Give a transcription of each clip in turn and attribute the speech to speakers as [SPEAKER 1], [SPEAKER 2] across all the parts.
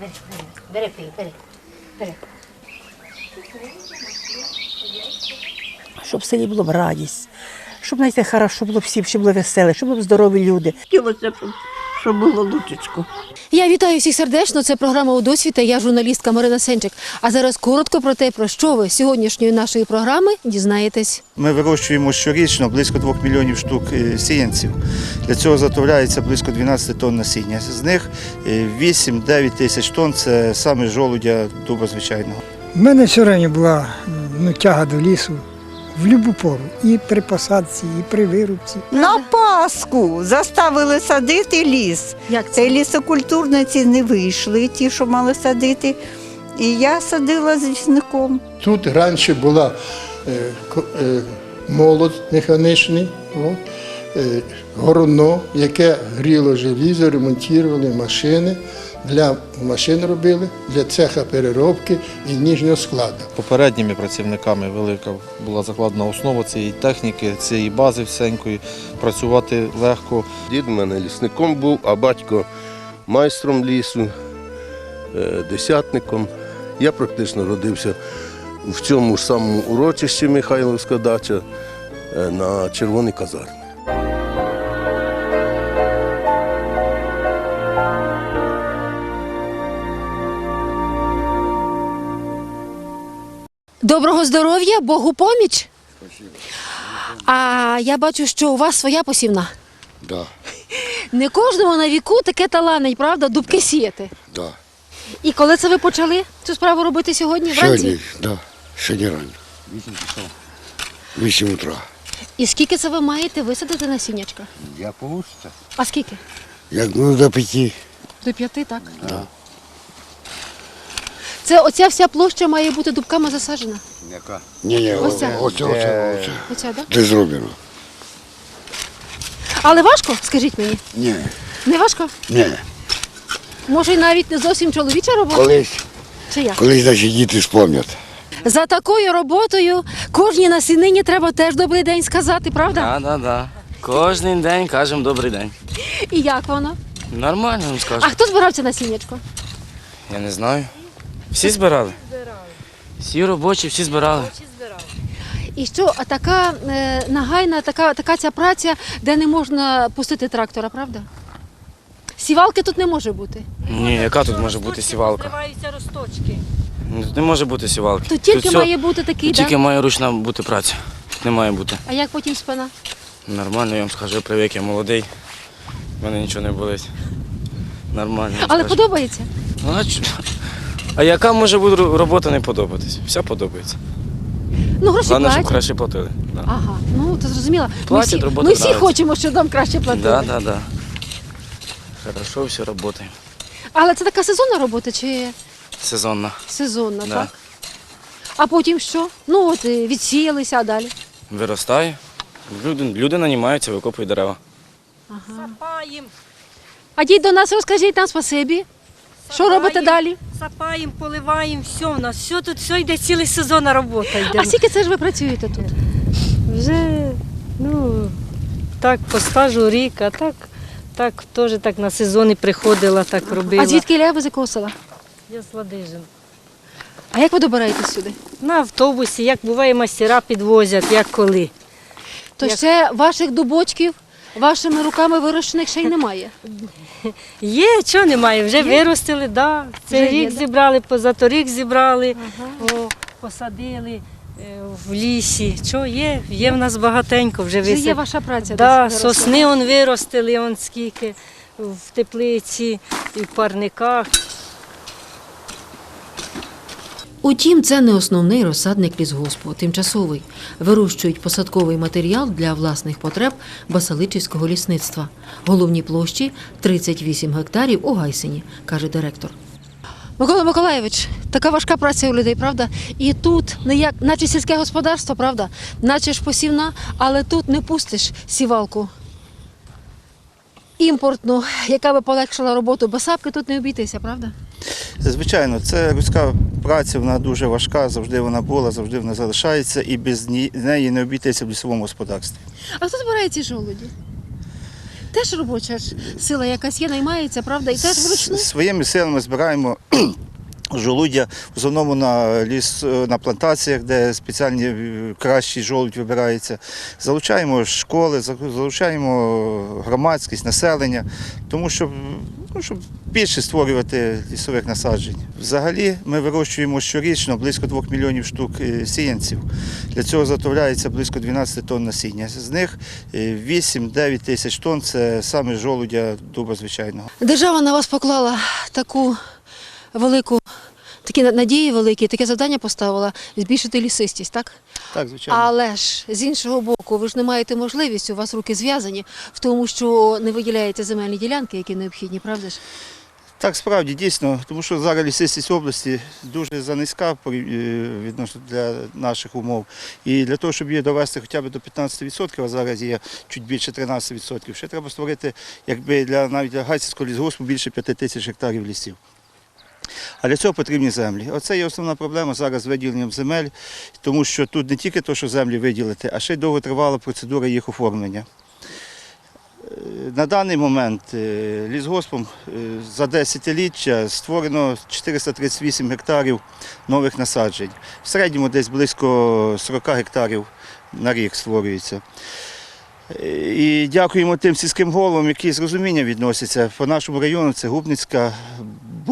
[SPEAKER 1] бери, бери, пий, бери, бери.
[SPEAKER 2] щоб в селі було б радість, щоб знаєте, хорошо було всім, щоб було веселе, щоб були здорові люди.
[SPEAKER 3] Хотілося, щоб, щоб було лучечко.
[SPEAKER 4] Я вітаю всіх сердечно. Це програма у досвіта. Я журналістка Марина Сенчик. А зараз коротко про те, про що ви з сьогоднішньої нашої програми дізнаєтесь.
[SPEAKER 5] Ми вирощуємо щорічно близько 2 мільйонів штук е, сіянців. Для цього заготовляється близько 12 тонн насіння. З них е, 8-9 тисяч тонн це саме жолудя дуба звичайного.
[SPEAKER 6] У мене все время була ну, тяга до лісу в будь-яку пору. І при посадці, і при вирубці.
[SPEAKER 3] На Пасху заставили садити ліс.
[SPEAKER 4] Як
[SPEAKER 3] Це лісокультурниці не вийшли, ті, що мали садити. І я садила з лісником.
[SPEAKER 7] Тут раніше була е, е, молот механічний, о, е, горно, яке гріло желізо, ремонтували машини. Для машин робили, для цеха переробки і ніжнього складу.
[SPEAKER 8] Попередніми працівниками велика була закладена основа цієї техніки, цієї бази всенької. Працювати легко.
[SPEAKER 9] Дід у мене лісником був, а батько майстром лісу, е, десятником. Я практично родився в цьому ж самому урочищі Михайловська дача е, на Червоній казармі.
[SPEAKER 4] Доброго здоров'я, Богу поміч. А я бачу, що у вас своя посівна.
[SPEAKER 10] Да,
[SPEAKER 4] Не кожному на віку таке таланить, правда, дубки сіяти.
[SPEAKER 10] да.
[SPEAKER 4] І коли це ви почали цю справу робити сьогодні? Вранці?
[SPEAKER 10] Сьогодні, да, сьогодні рано. Вісім утра.
[SPEAKER 4] І скільки це ви маєте висадити насіннячка?
[SPEAKER 10] Я получиться.
[SPEAKER 4] А скільки?
[SPEAKER 10] Як ну до п'яти.
[SPEAKER 4] До п'яти, так? Це оця вся площа має бути дубками засаджена.
[SPEAKER 10] Яка? Ні, ні,
[SPEAKER 4] це.
[SPEAKER 10] оце, оце, оце.
[SPEAKER 4] Оця, так?
[SPEAKER 10] Де зроблено?
[SPEAKER 4] Але важко, скажіть мені.
[SPEAKER 10] Ні,
[SPEAKER 4] Не важко?
[SPEAKER 10] ні.
[SPEAKER 4] Може, навіть не зовсім чоловіча робота?
[SPEAKER 10] Колись,
[SPEAKER 4] Чи як?
[SPEAKER 10] колись наші діти спомнять.
[SPEAKER 4] За такою роботою кожній насінині треба теж добрий день сказати, правда?
[SPEAKER 11] Так, так, так. Кожен день кажемо добрий день.
[SPEAKER 4] І як воно?
[SPEAKER 11] Нормально вам
[SPEAKER 4] А
[SPEAKER 11] скажу.
[SPEAKER 4] хто збирав це насіннячко?
[SPEAKER 11] Я не знаю. Всі збирали? Всі робочі, всі збирали.
[SPEAKER 4] І що, а така е, нагайна, така, така ця праця, де не можна пустити трактора, правда? Сівалки тут не може бути.
[SPEAKER 11] Ні, яка тут може бути сівалка?
[SPEAKER 1] Зриваються росточки.
[SPEAKER 11] Ну, Тут не може бути сівалки.
[SPEAKER 4] Тут тільки
[SPEAKER 11] все-
[SPEAKER 4] має бути такий,
[SPEAKER 11] Тут
[SPEAKER 4] да?
[SPEAKER 11] тільки має ручна бути праця. Тут не має бути.
[SPEAKER 4] А як потім спина?
[SPEAKER 11] Нормально, я вам скажу, привик, я молодий. У мене нічого не болить. Нормально. я вам
[SPEAKER 4] Але
[SPEAKER 11] скажу.
[SPEAKER 4] подобається.
[SPEAKER 11] Ну, а, чо- а яка може бути робота не подобатись? Вся подобається.
[SPEAKER 4] Ну, гроші
[SPEAKER 11] Головне, щоб
[SPEAKER 4] платять.
[SPEAKER 11] краще платили. Да.
[SPEAKER 4] Ага, ну то зрозуміло. Ми всі,
[SPEAKER 11] робота
[SPEAKER 4] ми всі
[SPEAKER 11] нравиться.
[SPEAKER 4] хочемо, щоб нам краще платили.
[SPEAKER 11] Да, да, да. Хорошо, все працює.
[SPEAKER 4] Але це така сезонна робота чи
[SPEAKER 11] Сезонна.
[SPEAKER 4] сезонна,
[SPEAKER 11] Да.
[SPEAKER 4] так? А потім що? Ну от е, відсіялися, а далі.
[SPEAKER 11] Виростає. Люди, люди нанімаються, викопують дерева.
[SPEAKER 1] Сапаємо,
[SPEAKER 4] А діть до нас розкажіть нам спасибі. Що робите далі?
[SPEAKER 1] сапаємо, поливаємо, все у нас. Все тут все йде цілий сезон робота йде.
[SPEAKER 4] А скільки це ж ви працюєте тут?
[SPEAKER 1] Вже, ну, так, по стажу рік, а так, так теж так на сезони приходила, так робила.
[SPEAKER 4] А звідки Ілля, ви з якого села?
[SPEAKER 1] Я з Ладижин.
[SPEAKER 4] А як ви добираєтесь сюди?
[SPEAKER 1] На автобусі, як буває, мастера підвозять, як коли.
[SPEAKER 4] То
[SPEAKER 1] Як-
[SPEAKER 4] ще ваших дубочків вашими руками вирощених ще й немає.
[SPEAKER 1] Є, чого немає, вже виростили, да. Цей
[SPEAKER 4] Вже є,
[SPEAKER 1] рік
[SPEAKER 4] да?
[SPEAKER 1] зібрали, позаторік зібрали, о, посадили е, в лісі. Що є? Є в нас багатенько, вже
[SPEAKER 4] Вже є
[SPEAKER 1] висадили.
[SPEAKER 4] ваша праця.
[SPEAKER 1] Да,
[SPEAKER 4] виросла.
[SPEAKER 1] сосни он виростили, он скільки в теплиці і в парниках.
[SPEAKER 4] Утім, це не основний розсадник лісгоспу, тимчасовий. Вирощують посадковий матеріал для власних потреб Басаличівського лісництва. Головні площі 38 гектарів у Гайсині, каже директор. Микола Миколаєвич, така важка праця у людей, правда? І тут не як, наче сільське господарство, правда? Наче ж посівна, але тут не пустиш сівалку. Імпортну, яка би полегшила роботу, бо сапки тут не обійтися, правда?
[SPEAKER 5] Звичайно, це людська праця, вона дуже важка, завжди вона була, завжди вона залишається і без неї не обійтися в лісовому господарстві.
[SPEAKER 4] А хто збирає ці жолуді? Теж робоча сила якась є, наймається, правда, і теж вручну.
[SPEAKER 5] Своїми силами збираємо жолудя в основному на ліс на плантаціях, де спеціальні е, кращий жолудь вибирається. Залучаємо школи, залучаємо громадськість, населення, тому що ну, щоб більше створювати лісових насаджень. Взагалі ми вирощуємо щорічно близько 2 мільйонів штук е, сіянців. Для цього заготовляється близько 12 тонн насіння. З них е, 8-9 тисяч тонн це саме жолудя дуба звичайного.
[SPEAKER 4] Держава на вас поклала таку велику, такі надії великі, таке завдання поставила збільшити лісистість, так?
[SPEAKER 5] Так, звичайно.
[SPEAKER 4] Але ж з іншого боку, ви ж не маєте можливості, у вас руки зв'язані в тому, що не виділяєте земельні ділянки, які необхідні, правда ж?
[SPEAKER 5] Так, справді, дійсно, тому що зараз лісистість області дуже занизька е, відносно для наших умов. І для того, щоб її довести хоча б до 15%, а зараз є чуть більше 13%, ще треба створити, якби для навіть для Гайцівського лісгоспу більше 5 тисяч гектарів лісів. А для цього потрібні землі. Оце є основна проблема зараз з виділенням земель, тому що тут не тільки те, що землі виділити, а ще й довготривала процедура їх оформлення. Е, На даний момент е, лісгоспом е, за десятиліття створено 438 гектарів нових насаджень. В середньому десь близько 40 гектарів на рік створюється. І дякуємо тим сільським головам, які з розумінням відносяться. По нашому району це Губницька,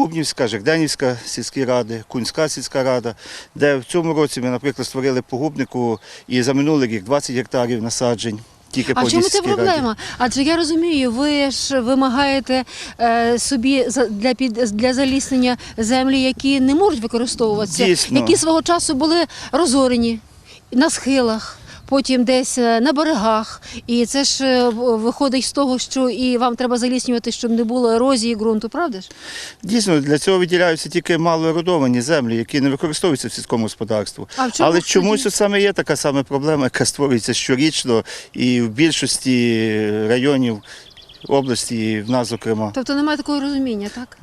[SPEAKER 5] Бубнівська, Жерденівська сільські ради, Кунська сільська рада, де в цьому році ми, наприклад, створили по Губнику і за минулий рік 20 гектарів насаджень. Тільки
[SPEAKER 4] А в чому це
[SPEAKER 5] сільській раді.
[SPEAKER 4] проблема? Адже я розумію, ви ж вимагаєте е, собі для під для заліснення землі, які не можуть використовуватися,
[SPEAKER 5] Дійсно.
[SPEAKER 4] які свого часу були розорені на схилах. Потім десь е, на берегах, і це ж е, виходить з того, що і вам треба заліснювати, щоб не було ерозії ґрунту, правда ж?
[SPEAKER 5] Дійсно, для цього виділяються тільки малоеродовані землі, які не використовуються в сільському господарстві.
[SPEAKER 4] А чому
[SPEAKER 5] Але чомусь от саме є така саме проблема, яка створюється щорічно і в більшості районів області, і в нас, зокрема.
[SPEAKER 4] Тобто немає такого розуміння, так?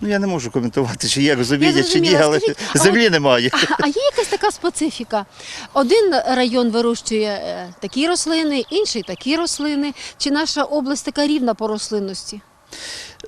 [SPEAKER 5] Ну я не можу коментувати, чи є розуміння, чи ні, але
[SPEAKER 4] Скажіть, а
[SPEAKER 5] землі немає.
[SPEAKER 4] А, а є якась така специфіка? Один район вирощує е, такі рослини, інший такі рослини. Чи наша область така рівна по рослинності?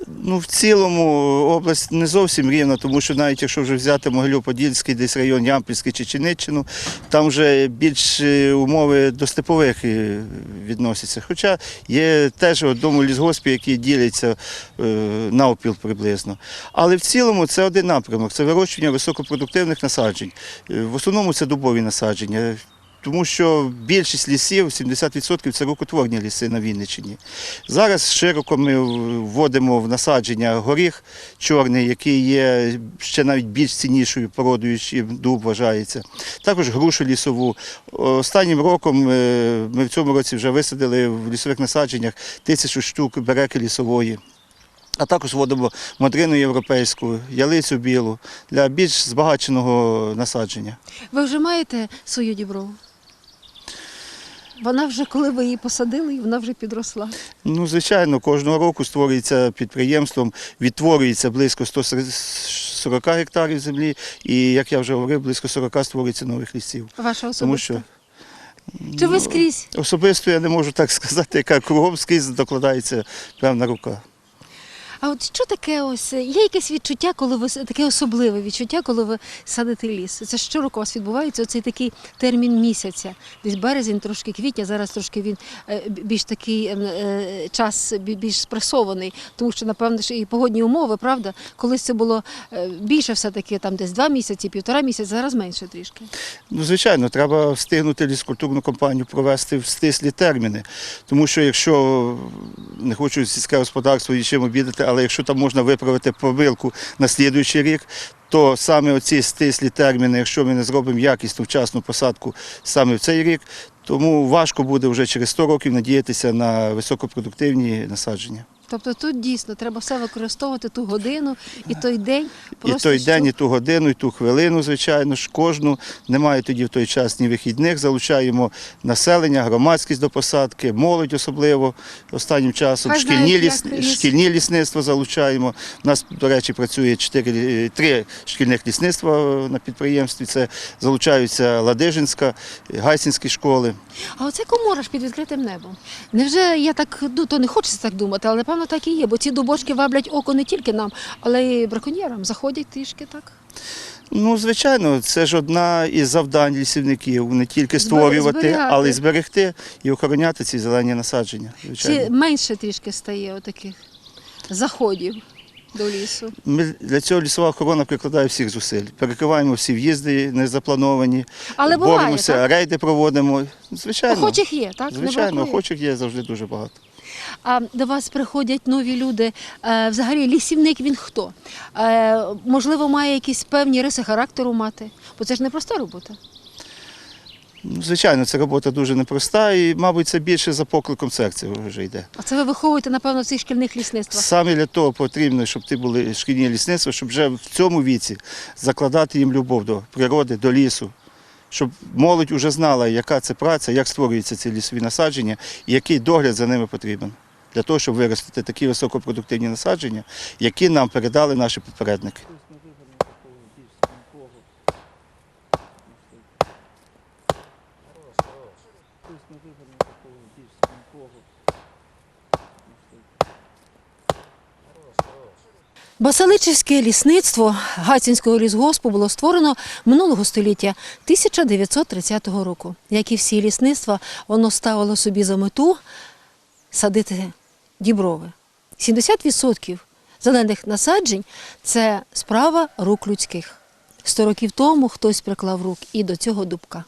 [SPEAKER 5] Ну, в цілому область не зовсім рівна, тому що навіть якщо вже взяти Могилів-Подільський, десь район Ямпільський чи Чиниччину, там вже більш е, умови до степових е, відносяться. Хоча є теж одному лісгоспі, які діляться е, навпіл приблизно. Але в цілому це один напрямок це вирощування високопродуктивних насаджень. Е, В основному це дубові насадження. Тому що більшість лісів, 70% це рукотворні ліси на Вінниччині. Зараз широко ми вводимо в насадження горіх чорний, який є ще навіть більш ціннішою породою, чим дуб вважається. Також грушу лісову. Останнім роком е, ми в цьому році вже висадили в лісових насадженнях тисячу штук береки лісової. А також вводимо мадрину європейську, ялицю білу для більш збагаченого насадження.
[SPEAKER 4] Ви вже маєте свою діброву? Вона вже, коли ви її посадили, вона вже підросла.
[SPEAKER 5] Ну, звичайно, кожного року створюється підприємством, відтворюється близько 140 гектарів землі, і, як я вже говорив, близько 40 створюється нових лісів.
[SPEAKER 4] Ваша особиста.
[SPEAKER 5] Тому що
[SPEAKER 4] Чи ви скрізь?
[SPEAKER 5] особисто я не можу так сказати, яка кругом скрізь докладається певна рука.
[SPEAKER 4] А от що таке ось є якесь відчуття, коли ви таке особливе відчуття, коли ви садите ліс? Це щороку у вас відбувається оцей такий термін місяця. Десь березень, трошки квітня, зараз трошки він е, більш такий ем, е, час більш спресований, тому що напевно і погодні умови, правда? Колись це було е, більше, все таки там десь два місяці, півтора місяця, зараз менше трішки.
[SPEAKER 5] Ну, звичайно, треба встигнути ліскультурну кампанію провести в стислі терміни. Тому що якщо не хочу сільське господарство нічим обідати, але якщо там можна виправити помилку на слідуючий рік, то саме оці стислі терміни, якщо ми не зробимо якісну вчасну посадку саме в цей рік, тому важко буде вже через 100 років надіятися на високопродуктивні насадження.
[SPEAKER 4] Тобто тут дійсно треба все використовувати ту годину і той день.
[SPEAKER 5] І
[SPEAKER 4] просто
[SPEAKER 5] той день, і ту годину, і ту хвилину, звичайно ж, кожну. Немає тоді в той час ні вихідних. Залучаємо населення, громадськість до посадки, молодь особливо останнім часом.
[SPEAKER 4] Хай
[SPEAKER 5] Шкільні, ліс... Шкільні лісництва залучаємо. У нас, до речі, працює три шкільних лісництва на підприємстві. Це залучаються Ладижинська, Гайсинські школи.
[SPEAKER 4] А оце комора ж під відкритим небом. Невже я так, ну то не хочеться так думати, але напевно так і є, бо ці дубочки ваблять око не тільки нам, але й браконьєрам. Заходять трішки так.
[SPEAKER 5] Ну, звичайно, це ж одна із завдань лісівників не тільки створювати,
[SPEAKER 4] зберігати.
[SPEAKER 5] але й зберегти і охороняти ці зелені насадження. Звичайно.
[SPEAKER 4] Чи менше трішки стає отаких заходів до лісу?
[SPEAKER 5] Ми для цього лісова охорона прикладає всіх зусиль. Перекриваємо всі в'їзди незаплановані,
[SPEAKER 4] Але буває,
[SPEAKER 5] боремося,
[SPEAKER 4] так?
[SPEAKER 5] рейди проводимо. Звичайно,
[SPEAKER 4] Охочих є, так? Не
[SPEAKER 5] звичайно,
[SPEAKER 4] бракує?
[SPEAKER 5] охочих є завжди дуже багато.
[SPEAKER 4] А до вас приходять нові люди. Е, Взагалі, лісівник він хто? Е, Можливо, має якісь певні риси характеру мати, бо це ж не проста робота.
[SPEAKER 5] Звичайно, це робота дуже непроста і, мабуть, це більше за покликом серця вже йде.
[SPEAKER 4] А це ви виховуєте, напевно, в цих шкільних лісництвах.
[SPEAKER 5] Саме для того потрібно, щоб ти були шкільні лісництва, щоб вже в цьому віці закладати їм любов до природи, до лісу, щоб молодь вже знала, яка це праця, як створюються ці лісові насадження і який догляд за ними потрібен. Для того, щоб виростити такі високопродуктивні насадження, які нам передали наші попередники.
[SPEAKER 4] Басаличівське лісництво Гацінського лісгоспу було створено минулого століття 1930 року. Як і всі лісництва, воно ставило собі за мету садити діброви. 70% зелених насаджень це справа рук людських. Сто років тому хтось приклав рук і до цього дубка.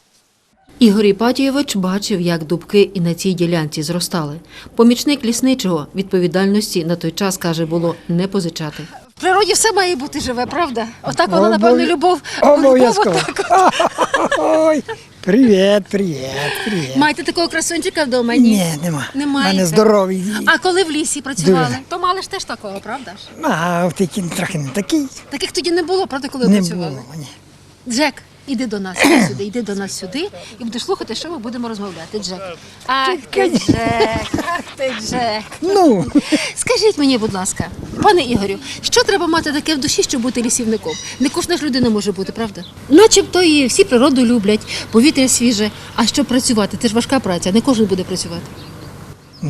[SPEAKER 12] Ігор Іпатійович бачив, як дубки і на цій ділянці зростали. Помічник лісничого відповідальності на той час, каже, було не позичати.
[SPEAKER 4] Природі все має бути живе, правда? Отак вона, напевно, любов.
[SPEAKER 6] Обов'язково.
[SPEAKER 4] любов отак.
[SPEAKER 6] Ой, привіт, привіт, привіт.
[SPEAKER 4] Маєте такого красунчика вдома? Ні.
[SPEAKER 6] Ні, нема.
[SPEAKER 4] Немає.
[SPEAKER 6] У мене здоровий.
[SPEAKER 4] А коли в лісі працювали,
[SPEAKER 6] Дуже.
[SPEAKER 4] то мали ж теж такого, правда ж?
[SPEAKER 6] А, такий трохи не такий.
[SPEAKER 4] Таких тоді не було, правда, коли
[SPEAKER 6] Не
[SPEAKER 4] працювали?
[SPEAKER 6] було. Ні.
[SPEAKER 4] Джек, іди до нас іди сюди, іди до нас сюди і будеш слухати, що ми будемо розмовляти. Джек. Ах ти Джек, ах ти Джек.
[SPEAKER 6] Ну,
[SPEAKER 4] Скажіть мені, будь ласка, пане Ігорю, що треба мати таке в душі, щоб бути лісівником? Не кожна ж людина може бути, правда? Начебто і всі природу люблять, повітря свіже. А щоб працювати? Це ж важка праця, не кожен буде працювати.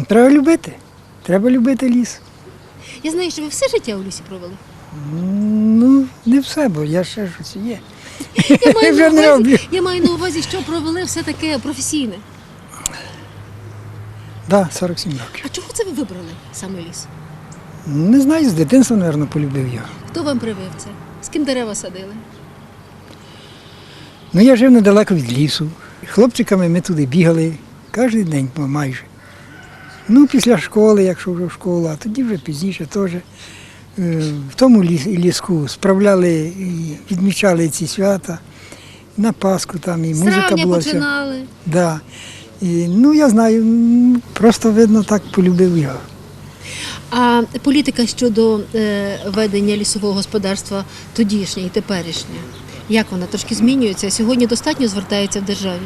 [SPEAKER 6] треба любити. Треба любити ліс.
[SPEAKER 4] Я знаю, що ви все життя у лісі провели.
[SPEAKER 6] Ну, не все, бо я ще щось є.
[SPEAKER 4] Я маю,
[SPEAKER 6] Вже
[SPEAKER 4] на
[SPEAKER 6] роблю.
[SPEAKER 4] увазі, я маю на увазі, що провели все таке професійне.
[SPEAKER 6] Да, 47 років.
[SPEAKER 4] А чого це ви вибрали саме ліс?
[SPEAKER 6] Не знаю, з дитинства, мабуть, полюбив його.
[SPEAKER 4] Хто вам привив це? З ким дерева садили?
[SPEAKER 6] Ну, я жив недалеко від лісу. Хлопчиками ми туди бігали кожен день майже. Ну, після школи, якщо вже в школу, а тоді вже пізніше теж. Е, В тому ліску справляли і відмічали ці свята. На Пасху там і музика була. Вся.
[SPEAKER 4] починали.
[SPEAKER 6] Да. І, ну, я знаю, просто видно, так полюбив його.
[SPEAKER 4] А політика щодо е, ведення лісового господарства тодішня і теперішня, як вона трошки змінюється? Сьогодні достатньо звертається в державі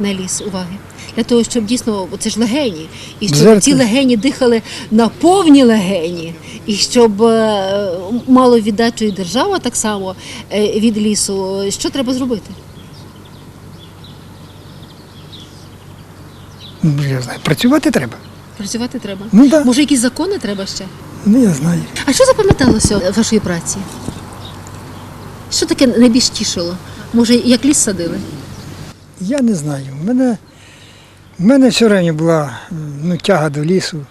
[SPEAKER 4] на ліс уваги. Для того, щоб дійсно, це ж легені, і щоб
[SPEAKER 6] Зеркало.
[SPEAKER 4] ці легені дихали на повні легені, і щоб е, мало віддачу і держава так само е, від лісу. Що треба зробити?
[SPEAKER 6] Ну, Я знаю, працювати треба.
[SPEAKER 4] Працювати треба.
[SPEAKER 6] Ну так,
[SPEAKER 4] Може, якісь закони треба ще?
[SPEAKER 6] ну я знаю.
[SPEAKER 4] А що запам'яталося в вашої праці? Що таке найбільш тішило? Може, як ліс садили?
[SPEAKER 6] Я не знаю. У мене, в мене все одно була ну, тяга до лісу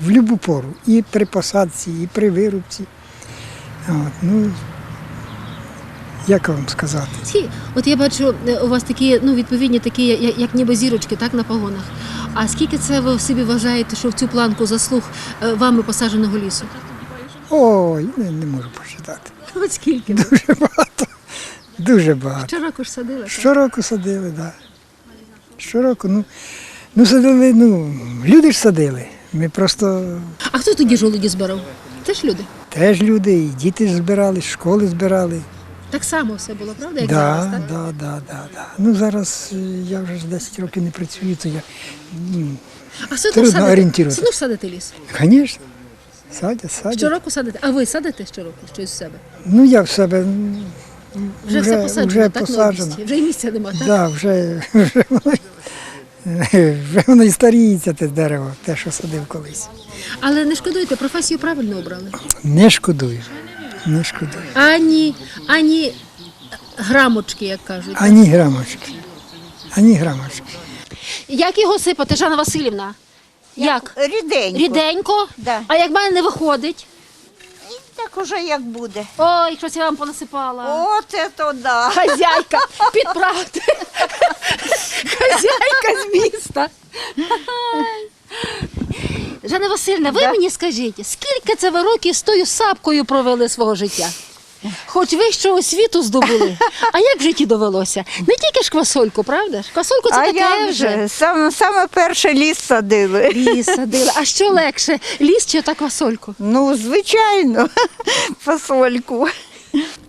[SPEAKER 6] в будь-яку пору. І при посадці, і при вирубці. От, ну, як вам сказати?
[SPEAKER 4] Ці, от я бачу, е, у вас такі, ну, відповідні такі, як, як ніби зірочки, так, на погонах. А скільки це ви в собі вважаєте, що в цю планку заслуг е, вами посадженого лісу?
[SPEAKER 6] Ой, не, не можу посчитати.
[SPEAKER 4] От скільки?
[SPEAKER 6] Дуже багато. Дуже багато.
[SPEAKER 4] Щороку ж садили. так?
[SPEAKER 6] Щороку садили, так. Да. Щороку, ну, ну садили, ну, люди ж садили. Ми просто
[SPEAKER 4] А хто тоді жолуді збирав? Теж люди.
[SPEAKER 6] теж люди, і діти збирали, школи збирали.
[SPEAKER 4] Так само все було, правда, як
[SPEAKER 6] да,
[SPEAKER 4] зараз, так?
[SPEAKER 6] да, да, да, да. Ну зараз е, я вже ж 10 років не працюю, то я, ну,
[SPEAKER 4] А все одно
[SPEAKER 6] Трудно
[SPEAKER 4] садити,
[SPEAKER 6] орієнтуватися.
[SPEAKER 4] все одно ж садити ліс.
[SPEAKER 6] звісно, Садять, садять.
[SPEAKER 4] Щороку садите? А ви садите щороку щось з себе?
[SPEAKER 6] Ну, я в себе м,
[SPEAKER 4] Вже, все посаджено,
[SPEAKER 6] вже
[SPEAKER 4] так на
[SPEAKER 6] посаджено.
[SPEAKER 4] Вже і місця нема, так?
[SPEAKER 6] Да, вже, вже, воно, вже воно і старіється те дерево, те, що садив колись.
[SPEAKER 4] Але не шкодуйте, професію правильно обрали.
[SPEAKER 6] Не шкодую. Не шкодую.
[SPEAKER 4] Ані, ані грамочки, як кажуть.
[SPEAKER 6] Ані грамочки. Ані грамочки.
[SPEAKER 4] Як його сипати, Жанна Васильівна? Як?
[SPEAKER 3] Ріденько.
[SPEAKER 4] Ріденько?
[SPEAKER 3] Да.
[SPEAKER 4] А як в мене не виходить?
[SPEAKER 3] Так уже як буде.
[SPEAKER 4] Ой, щось я вам понасипала.
[SPEAKER 3] От це то да.
[SPEAKER 4] Хазяйка, підправте. Хазяйка з міста. Жанна Васильівна, ви мені скажіть, скільки це ви років з тою сапкою провели свого життя? Хоч вищого освіту здобули. А як в житті довелося? Не тільки ж квасольку, правда ж? Квасольку це
[SPEAKER 3] а
[SPEAKER 4] таке вже.
[SPEAKER 3] же? Саме, саме перше ліс садили.
[SPEAKER 4] Ліс садили. А що легше? Ліс чи та квасольку?
[SPEAKER 3] Ну, звичайно, фасольку.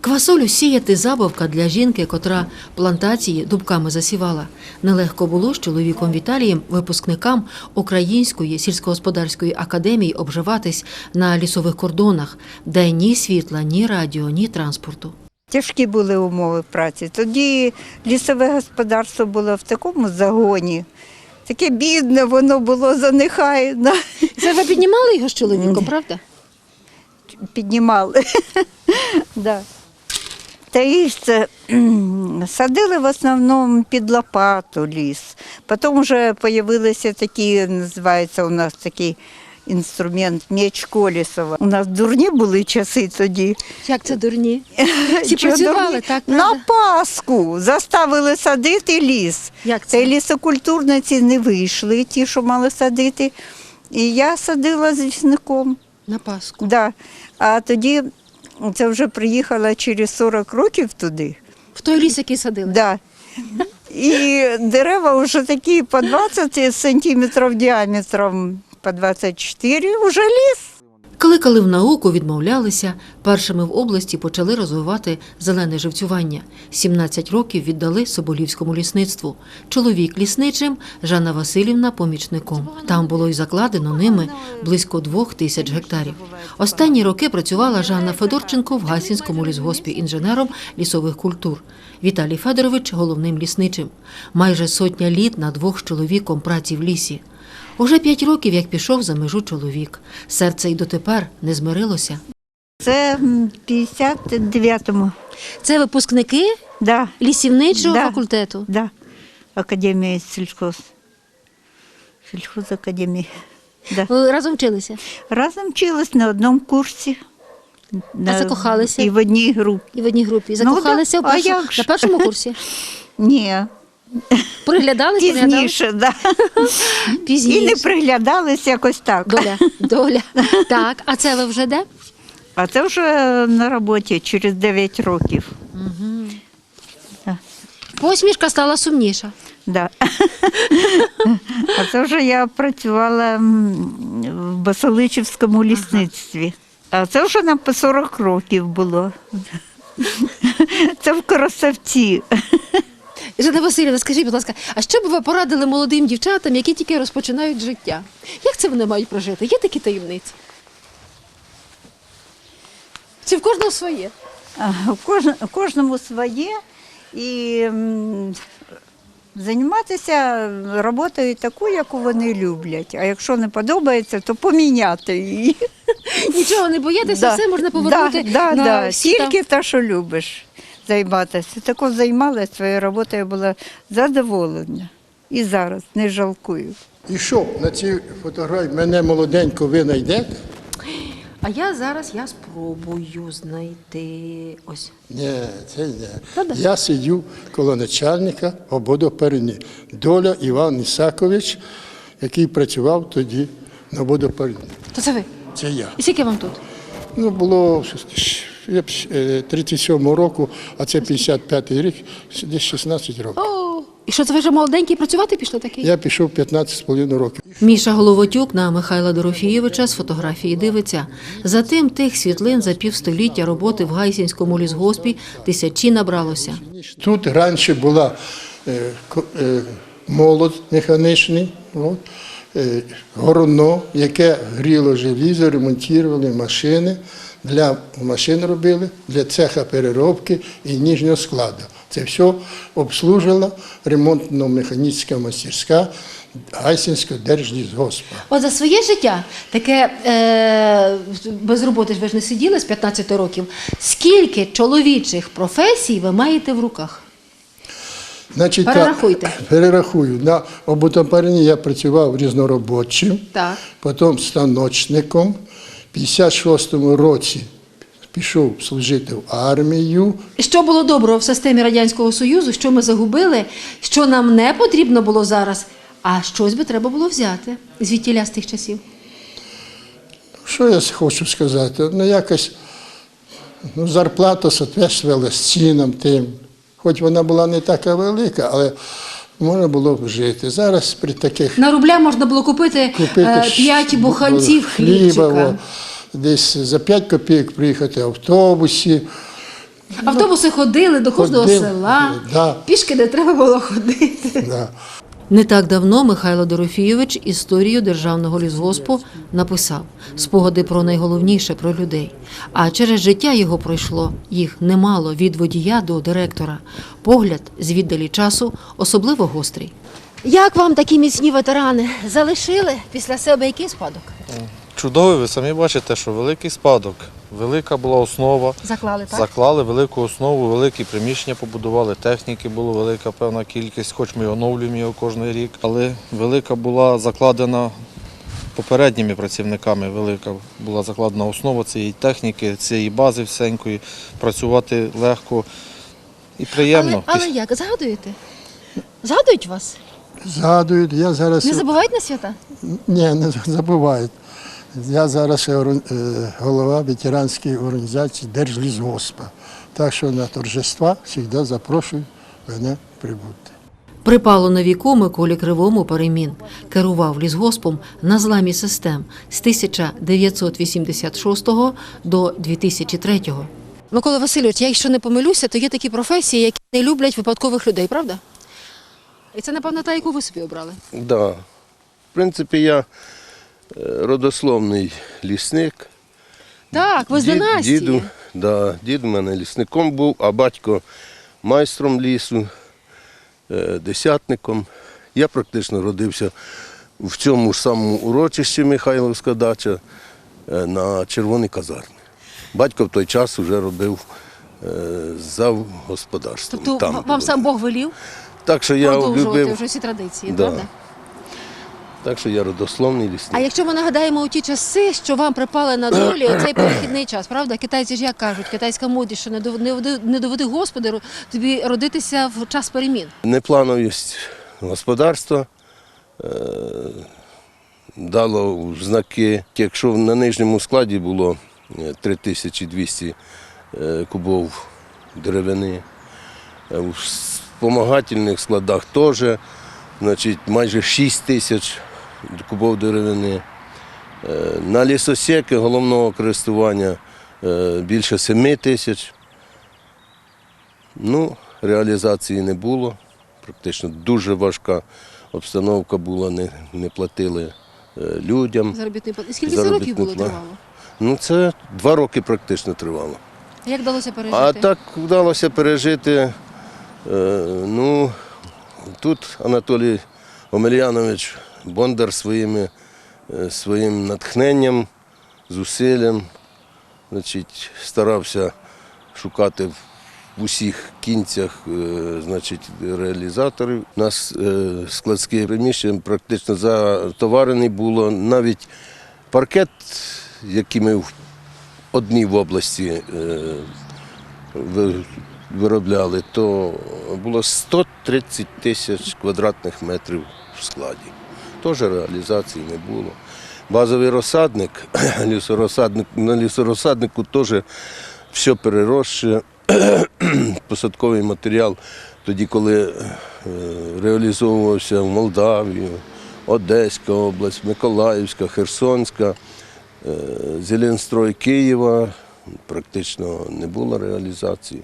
[SPEAKER 12] Квасолю сіяти забавка для жінки, котра плантації дубками засівала. Нелегко було з чоловіком Віталієм, випускникам Української сільськогосподарської академії обживатись на лісових кордонах, де ні світла, ні радіо, ні транспорту.
[SPEAKER 3] Тяжкі були умови праці. Тоді лісове господарство було в такому загоні. Таке бідне, воно було занехайно.
[SPEAKER 4] Це ви піднімали його з чоловіком, правда?
[SPEAKER 3] Піднімали. да. Та і це садили в основному під лопату ліс. Потім вже з'явилися такі, називається у нас такий інструмент меч Колісова. У нас дурні були часи тоді.
[SPEAKER 4] Як це дурні? Всі працювали, так?
[SPEAKER 3] На
[SPEAKER 4] правда?
[SPEAKER 3] Пасху заставили садити ліс.
[SPEAKER 4] Як це?
[SPEAKER 3] й лісокультурниці не вийшли, ті, що мали садити. І я садила з лісником.
[SPEAKER 4] На Пасху.
[SPEAKER 3] Да. А тоді це вже приїхала через 40 років туди.
[SPEAKER 4] В той ліс, який садили.
[SPEAKER 3] Да. І дерева вже такі по 20 сантиметрів діаметром, по 24, вже ліс.
[SPEAKER 12] Кликали в науку, відмовлялися. Першими в області почали розвивати зелене живцювання. 17 років віддали Соболівському лісництву. Чоловік лісничим, Жанна Васильівна помічником. Там було й закладено ними близько двох тисяч гектарів. Останні роки працювала Жанна Федорченко в Гасінському лісгоспі інженером лісових культур. Віталій Федорович головним лісничим. Майже сотня літ на двох з чоловіком праці в лісі. Уже п'ять років, як пішов за межу чоловік. Серце й дотепер не змирилося.
[SPEAKER 3] Це м, 59-му.
[SPEAKER 4] Це випускники
[SPEAKER 3] Да,
[SPEAKER 4] лісівничого
[SPEAKER 3] Да.
[SPEAKER 4] факультету.
[SPEAKER 3] да. Академія сільхоз. Сільхозакадемія. Да.
[SPEAKER 4] Ви разом вчилися.
[SPEAKER 3] Разом вчились на одному курсі. На-
[SPEAKER 4] закохалися?
[SPEAKER 3] І в одній групі.
[SPEAKER 4] І в одній групі.
[SPEAKER 3] Ну,
[SPEAKER 4] Закохалися
[SPEAKER 3] да.
[SPEAKER 4] в
[SPEAKER 3] А як
[SPEAKER 4] на першому курсі.
[SPEAKER 3] Ні,
[SPEAKER 4] Приглядались, приглядались.
[SPEAKER 3] пізніше, да. І не приглядались якось так.
[SPEAKER 4] Доля, доля. Так, а це ви вже де?
[SPEAKER 3] А це вже на роботі через 9 років.
[SPEAKER 4] Посмішка стала сумніша.
[SPEAKER 3] Да. А це вже я працювала в Басиличівському лісництві. А це вже нам по 40 років було. Це в Коросавці.
[SPEAKER 4] Жанна Васильівна, скажіть, будь ласка, а що б ви порадили молодим дівчатам, які тільки розпочинають життя? Як це вони мають прожити? Є такі таємниці? Чи в кожного своє?
[SPEAKER 3] А, кожн- у кожному своє. І м, займатися роботою таку, яку вони люблять. А якщо не подобається, то поміняти її.
[SPEAKER 4] Нічого не боїтеся,
[SPEAKER 3] Да.
[SPEAKER 4] все можна повернути
[SPEAKER 3] Да, да,
[SPEAKER 4] на
[SPEAKER 3] да.
[SPEAKER 4] всі та-
[SPEAKER 3] Тільки те, що любиш займатися. Тако займалася своєю роботою, була задоволена. І зараз не жалкую.
[SPEAKER 7] І що на цій фотографії мене молоденько ви знайдете?
[SPEAKER 12] А я зараз я спробую знайти ось.
[SPEAKER 7] Ні, це не. Я сидю коло начальника ободоперені. Доля Іван Ісакович, який працював тоді на водоперені.
[SPEAKER 4] То це ви.
[SPEAKER 7] Це я.
[SPEAKER 4] І скільки вам тут?
[SPEAKER 7] Ну, було я б, е, 37 року, а це 55 рік, десь 16 років.
[SPEAKER 4] О, і що це ви вже молоденький працювати пішли такий?
[SPEAKER 7] Я пішов 15,5 років.
[SPEAKER 12] Міша Головотюк на Михайла Дорофієвича з фотографії дивиться. Затим тих світлин за півстоліття роботи в Гайсінському лісгоспі тисячі набралося.
[SPEAKER 7] Тут раніше була е, е, молот механічний, от, горно, яке гріло желізо, ремонтували машини. Для машин робили, для цеха переробки і ніжнього складу. Це все обслужила ремонтно-механічна мастерська Гайсинського держлісгоспа.
[SPEAKER 4] От за своє життя таке е, без роботи ж ви ж не сиділи з 15 років. Скільки чоловічих професій ви маєте в руках?
[SPEAKER 7] Значить, так,
[SPEAKER 4] Перерахуйте.
[SPEAKER 7] перерахую. На обутопарні я працював різноробочим,
[SPEAKER 4] Так.
[SPEAKER 7] потім станочником. В 56-му році пішов служити в армію.
[SPEAKER 4] Що було доброго в системі Радянського Союзу, що ми загубили, що нам не потрібно було зараз, а щось би треба було взяти звідтіля з тих часів.
[SPEAKER 7] Що я хочу сказати? Ну, якось ну, зарплата соответствувала з цінам тим. Хоч вона була не така велика, але можна було б жити. Зараз при таких
[SPEAKER 4] На рубля можна було купити, е, 5 буханців хлібчика.
[SPEAKER 7] о, десь за 5 копійок приїхати автобусі.
[SPEAKER 4] Автобуси ходили до кожного
[SPEAKER 7] Ходив,
[SPEAKER 4] села,
[SPEAKER 7] да.
[SPEAKER 4] пішки не треба було ходити.
[SPEAKER 7] Да.
[SPEAKER 12] Не так давно Михайло Дорофійович історію державного лісгоспу написав спогади про найголовніше про людей. А через життя його пройшло їх немало від водія до директора. Погляд з віддалі часу особливо гострий.
[SPEAKER 4] Як вам такі міцні ветерани залишили після себе який спадок?
[SPEAKER 8] Чудовий, ви самі бачите, що великий спадок, велика була основа.
[SPEAKER 4] Заклали, так?
[SPEAKER 8] Заклали велику основу, великі приміщення побудували, техніки було велика певна кількість, хоч ми оновлюємо його кожен рік, але велика була закладена попередніми працівниками, велика була закладена основа цієї техніки, цієї бази всенької. Працювати легко і приємно.
[SPEAKER 4] Але, але як? Згадуєте? Згадують вас?
[SPEAKER 7] Згадують, я зараз.
[SPEAKER 4] Не забувають на свята?
[SPEAKER 7] Ні, не забувають. Я зараз е, голова ветеранської організації Держлісгоспа. Так що на торжества завжди запрошую мене прибути.
[SPEAKER 12] Припало на віку Миколі Кривому перемін. Керував лісгоспом на зламі систем з 1986 до 2003.
[SPEAKER 4] Микола Васильович, я якщо не помилюся, то є такі професії, які не люблять випадкових людей, правда? І це, напевно, та, яку ви собі обрали.
[SPEAKER 9] Да. В принципі, я родословний лісник.
[SPEAKER 4] Так, ви з
[SPEAKER 9] Дід-
[SPEAKER 4] династії.
[SPEAKER 9] Діду, да, дід у мене лісником був, а батько майстром лісу, е, десятником. Я практично родився в цьому ж самому урочищі Михайловська дача е, на червоній казармі. Батько в той час вже робив е, зав господарством.
[SPEAKER 4] Тобто
[SPEAKER 9] Там
[SPEAKER 4] вам сам Бог велів
[SPEAKER 9] Так що я
[SPEAKER 4] продовжувати
[SPEAKER 9] любив,
[SPEAKER 4] вже всі традиції,
[SPEAKER 9] Да.
[SPEAKER 4] правда?
[SPEAKER 9] Так що я родословний лісник.
[SPEAKER 4] А якщо ми нагадаємо у ті часи, що вам припали на долі оцей перехідний час, правда? Китайці ж як кажуть, китайська мудрість, що не доведи, не доведи- Господи тобі родитися в час перемін.
[SPEAKER 9] Неплановість господарства е, дало знаки. Якщо на нижньому складі було е, 3200 е, кубов деревини, е, в спомагательних складах теж значить, майже 6 тисяч кубов деревини. Е, На лісосеки головного користування е, більше 7 тисяч. Ну, реалізації не було. Практично дуже важка обстановка була, не, не платили е, людям.
[SPEAKER 4] Заробітний плат. І скільки це років було тривало?
[SPEAKER 9] Ну, це два роки практично тривало.
[SPEAKER 4] Як вдалося пережити?
[SPEAKER 9] А так вдалося пережити. Ну, тут Анатолій Омельянович Бондар своїми, е, своїм натхненням, зусиллям значить, старався шукати в усіх кінцях е, значить, реалізаторів. У нас е, складське приміщення практично затоварений було. Навіть паркет, який ми в одній в області виробляли, то було 130 тисяч квадратних метрів в складі. Теж реалізації не було. Базовий розсадник, лісорозсадник, на лісорозсаднику теж все переросше. Посадковий матеріал, тоді, коли е, реалізовувався в Молдавії, Одеська область, Миколаївська, Херсонська, е, Зеленстрой Києва, практично не було реалізації.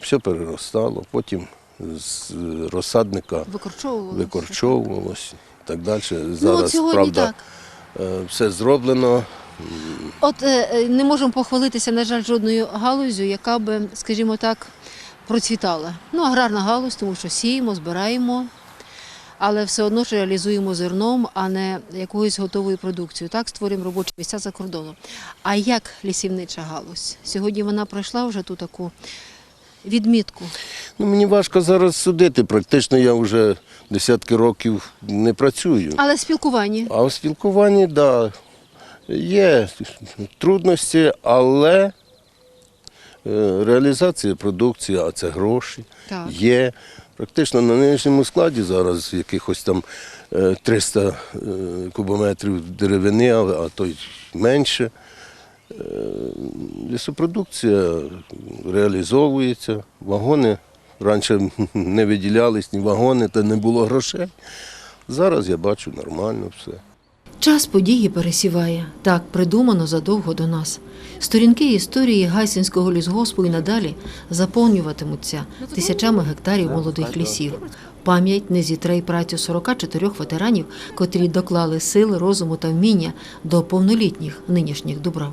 [SPEAKER 9] Все переростало, потім з розсадника
[SPEAKER 4] Викорчовували.
[SPEAKER 9] викорчовувалося. Так далі. Зараз,
[SPEAKER 4] ну,
[SPEAKER 9] правда,
[SPEAKER 4] так.
[SPEAKER 9] е, все зроблено.
[SPEAKER 4] От е, е, не можемо похвалитися, на жаль, жодною галузю, яка би, скажімо так, процвітала. Ну, аграрна галузь, тому що сіємо, збираємо, але все одно ж реалізуємо зерном, а не якоюсь готовою продукцією. Так створюємо робочі місця за кордоном. А як лісівнича галузь? Сьогодні вона пройшла вже ту таку відмітку.
[SPEAKER 9] Ну, мені важко зараз судити. Практично я вже десятки років не працюю.
[SPEAKER 4] Але спілкування.
[SPEAKER 9] А у спілкуванні, так, да, є трудності, але е, реалізація продукції, а це гроші,
[SPEAKER 4] Так.
[SPEAKER 9] є. Практично на нинішньому складі зараз якихось там е, 300 е, кубометрів деревини, а то й менше. Е, Лісопродукція реалізовується, вагони раніше не виділялись ні вагони, та не було грошей. Зараз я бачу нормально все.
[SPEAKER 12] Час події пересіває. Так придумано задовго до нас. Сторінки історії Гайсинського лісгоспу і надалі заповнюватимуться тисячами гектарів молодих лісів. Пам'ять не зітре й працю 44 ветеранів, котрі доклали сили, розуму та вміння до повнолітніх нинішніх дубрав.